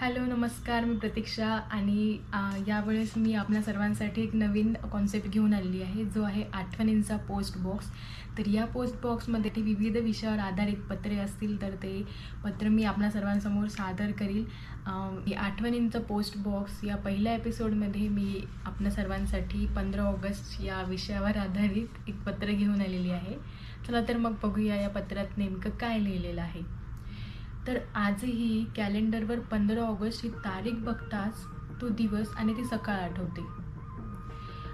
Hello नमस्कार मी प्रतीक्षा आणि यावेळेस मी आपल्या सर्वांसाठी एक नवीन कॉन्सेप्ट घेऊन आलेली आहे जो आहे आठवणींचा पोस्ट बॉक्स तर या पोस्ट बॉक्समध्ये ते विविध विषयावर आधारित पत्रे असतील तर ते पत्र मी आपल्या सर्वांसमोर सादर करील. आठवणींचा पोस्ट बॉक्स या पहिल्या एपिसोडमध्ये मी आपल्या सर्वांसाठी पंधरा ऑगस्ट या विषयावर आधारित एक पत्र घेऊन आलेली आहे. चला तर मग बघूया या पत्रात नेमकं काय लिहिलेलं आहे. तर आजही कॅलेंडरवर पंधरा ऑगस्ट ही तारीख बघताच तो दिवस आणि ती सकाळ आठवते.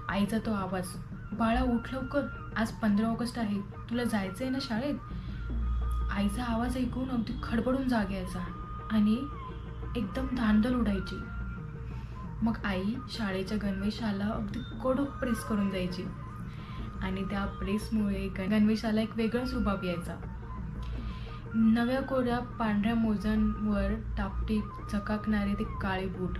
आईचा तो आवाज बाळा उठ लवकर आज पंधरा ऑगस्ट आहे तुला जायचं आहे ना शाळेत? आईचा आवाज ऐकून अगदी खडबडून जाग यायचा आणि एकदम धांदल उडायची. मग आई शाळेच्या गणवेशाला अगदी कडक प्रेस करून जायची आणि त्या प्रेसमुळे गणवेशाला एक वेगळाच रुबाब यायचा. नव्या कोऱ्या पांढऱ्या मोजांवर टापटीप चकाकणारे ते काळे बूट.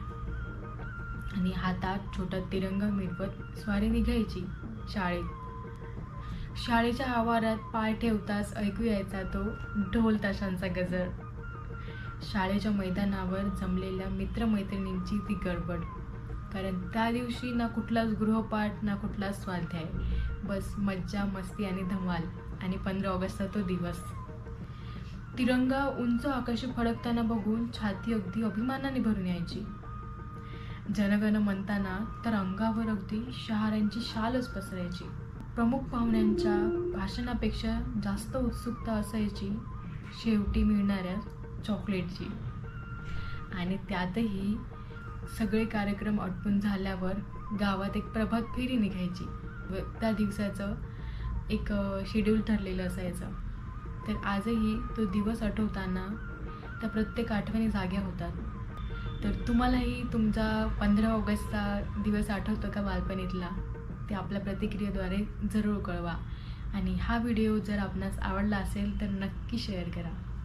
आणि हातात छोटा तिरंगा मिळवत स्वारी निघायची शाळेत शाळेच्या आवारात पाय ठेवताच ऐकू यायचा तो ढोल ताशांचा गजर. शाळेच्या मैदानावर जमलेल्या मित्रमैत्रिणींची ती गडबड. कारण त्या दिवशी ना कुठलाच गृहपाठ ना कुठलाच स्वाध्याय. बस मज्जा मस्ती आणि धमाल. आणि पंधरा ऑगस्टचा तो दिवस. तिरंगा उंच आकाशी फडकताना बघून छाती अगदी अभिमानाने भरून यायची. जनगण म्हणताना तर अंगावर अगदी शहाऱ्यांची शालच पसरायची. प्रमुख पाहुण्यांच्या भाषणापेक्षा जास्त उत्सुकता असायची शेवटी मिळणाऱ्या चॉकलेटची. आणि त्यातही सगळे कार्यक्रम आटपून झाल्यावर गावात एक प्रभात फेरी निघायची व त्या दिवसाचं एक शेड्यूल ठरलेलं असायचं. तर आजही तो दिवस आठवताना त्या प्रत्येक आठवणी जाग्या होतात. तर तुम्हालाही तुमचा पंधरा ऑगस्टचा दिवस आठवतो का बालपणीतला? ते आपल्या प्रतिक्रियेद्वारे जरूर कळवा. आणि हा व्हिडिओ जर आपणास आवडला असेल तर नक्की शेअर करा.